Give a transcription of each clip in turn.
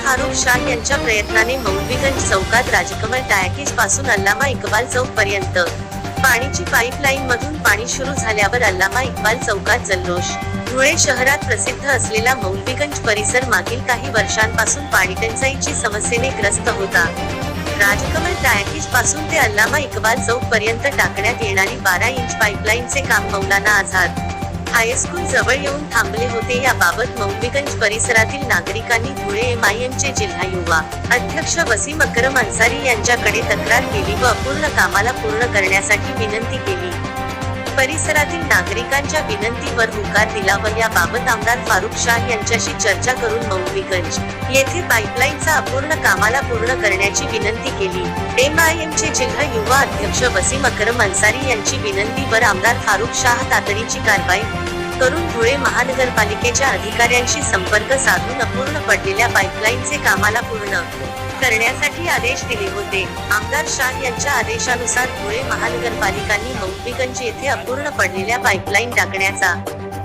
फारुख शाह यांच्या प्रयत्नाने मौलवीगंज चौकात राजकमल डायकीजपासून अल्लामा इक्बाल चौक पर्यंत. पाणीची पाईपलाईन मधून पाणी सुरू झाल्यावर अल्लामा इक्बाल चौकात जल्लोष. धुळे शहरात प्रसिद्ध असलेला मौलवीगंज परिसर मागील काही वर्षांपासून पाणी टंचाईची समस्येने ग्रस्त होता. राजकमल टायकीजपासून ते अल्लामा इक्बाल चौक पर्यंत टाकण्यात येणारी बारा इंच पाईपलाईनचे काम मौलाना आझाद. हायस्कूल जवळ येऊन थांबले होते याबाबत मौलवीगंज परिसरातील नागरिकांनी धुळे एमआयएमचे जिल्हा युवा अध्यक्ष वसीम अक्रम अन्सारी यांच्याकडे तक्रार केली व अपूर्ण कामाला पूर्ण करण्यासाठी विनंती केली. परिसरातील नागरिकांच्या विनंतीवर होकार दिला व याबाबत आमदार फारुख शाह यांच्याशी चर्चा करून मौलवीगंज येथे पाईपलाईनचा अपूर्ण कामाला पूर्ण करण्याची विनंती केली. एमआयएमचे जिल्हा युवा अध्यक्ष वसीम अकरम अन्सारी यांची विनंतीवर आमदार फारुख शाह तातडीची कारवाई करून धुळे महानगरपालिकेच्या अधिकाऱ्यांशी संपर्क साधून अपूर्ण पडलेल्या पाईपलाईनचे कामाला पूर्ण करण्यासाठी आदेश दिले होते. आमदार शाह यांच्या आदेशानुसार धुळे महानगरपालिकांनी हौपीगंज येथे अपूर्ण पडलेल्या पाईपलाईन टाकण्याचा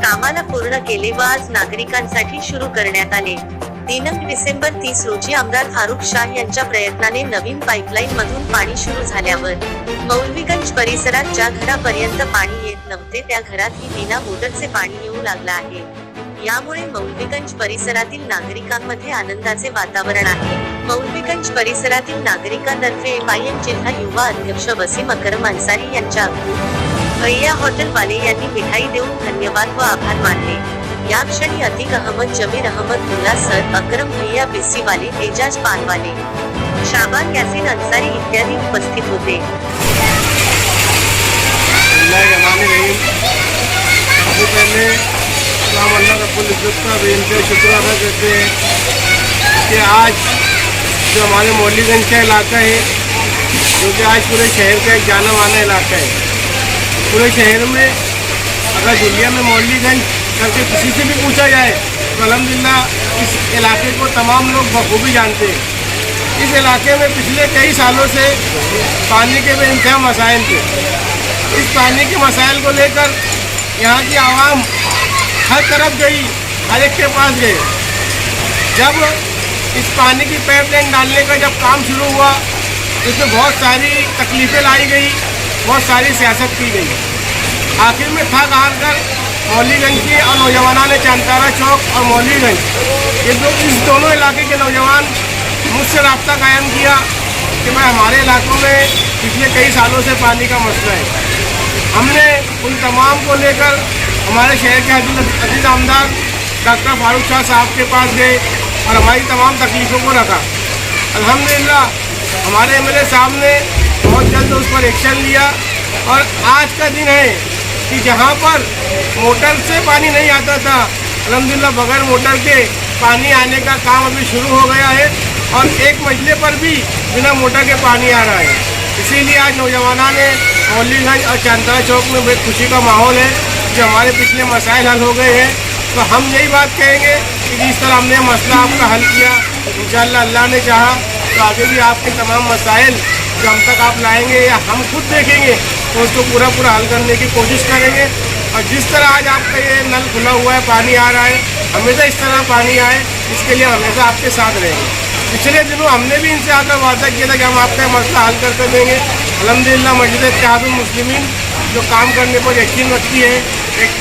कामाला पूर्ण केले व आज नागरिकांसाठी सुरू करण्यात आले. दिनांक डिसेंबर तीस रोजी आमदार फारुख शाह यांच्या प्रयत्नाने नवीन पाईपलाईन मधून पाणी सुरू झाल्यावर मौलवीगंज परिसरात ज्या घरापर्यंत पाणी येत नव्हते त्या घरात ही विना मोटरचे पाणी येऊ लागलं आहे. यामुळे मौलवीगंज परिसरातील नागरिकांमध्ये आनंदाचे वातावरण आहे. मौलवीगंज परिसरातील नागरिकांतर्फे एमआयएम जिल्हा युवा अध्यक्ष वसीम अकरम अन्सारी यांच्या भैया हॉटेलवाले यांनी मिठाई देऊन धन्यवाद व आभार मानले. या क्षणी अतिक अहमद, जमीर अहमद, मुल्ला सर, अकरम भैया बिस्सीवाले, एजाज पानवाले, शाबान यासीन अन्सारी इत्यादी उपस्थित होते। कि आज जो हमारे मौलीगंज का इलाका है, जो कि आज पूरे शहर का एक जाना माना इलाका है। पूरे शहर में, अगर दुनिया में मौलीगंज करके किसी से भी पूछा जाए तो अलहमदिल्ला इस इलाके को तमाम लोग बखूबी जानते हैं। इस इलाके में पिछले कई सालों से पानी के बेइंतहा मसाइल थे। इस पानी के मसाइल को लेकर यहाँ की आवाम हर तरफ़ गई, हर एक के पास गए जब इस पानी की पाइपलाइन डालने का जब काम शुरू हुआ तो इसमें बहुत सारी तकलीफ़ें लाई गई, बहुत सारी सियासत की गई। आखिर में थक हार कर मौलीगंज के और नौजवानों ने चांतारा चौक और मौलीगंज, ये दो इस दोनों इलाके के नौजवान मुझसे रबता कायम किया कि मैं हमारे इलाकों में पिछले कई सालों से पानी का मसला है। हमने उन तमाम को लेकर हमारे शहर के अज़ीज़ अज़ीज़ आमदार डॉक्टर फारूक शाह साहब के पास गए और हमारी तमाम तकलीफ़ों को रखा। अल्हम्दुलिल्लाह, हमारे एमएलए साहब ने बहुत जल्द उस पर एक्शन लिया और आज का दिन है। कि जहाँ पर मोटर से पानी नहीं आता था अलहमदिल्ला बगैर मोटर के पानी आने का काम अभी शुरू हो गया है और एक मजले पर भी बिना मोटर के पानी आ रहा है। इसीलिए आज नौजवानों ने मौलीगंज और चांदरा चौक में बड़ी खुशी का माहौल है जो हमारे पिछले मसाइल हल हो गए हैं। तो हम यही बात कहेंगे कि जिस तरह हमने मसला आपका हल किया इन अल्लाह ने चाहा तो आगे भी आपके तमाम मसाइल जो हम तक आप लाएँगे या हम खुद देखेंगे उसको पूरा पूरा हल करने की कोशिश करेंगे। और जिस तरह आज आपका ये नल खुला हुआ है, पानी आ रहा है, हमेशा इस तरह पानी आए, इसके लिए हमेशा आपके साथ रहेंगे। पिछले दिनों हमने भी इनसे आकर वादा किया था कि हम आपका मसला हल करके देंगे। अलहमदिल्ला मस्जिद इत्तेहादुल मुस्लिमीन जो काम करने पर यकीन रखती है, एक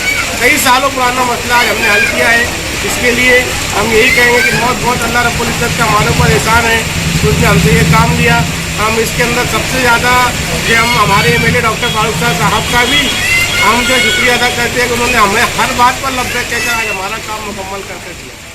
कई सालों पुराना मसला आज हमने हल किया है। इसके लिए हम यही कहेंगे कि बहुत बहुत अल्लाह रब्बुल इज़्ज़त का हमारे ऊपर एहसान है उसने हमसे ये काम लिया। हम इसके अंदर सबसे ज़्यादा जो हम हमारे एम डॉक्टर फारूक शाह साहब का भी हम जो शुक्रिया अदा करते हैं कि उन्होंने हमें हर बात पर लब्ध कहकर आज हमारा काम मुकम्मल करके दिया।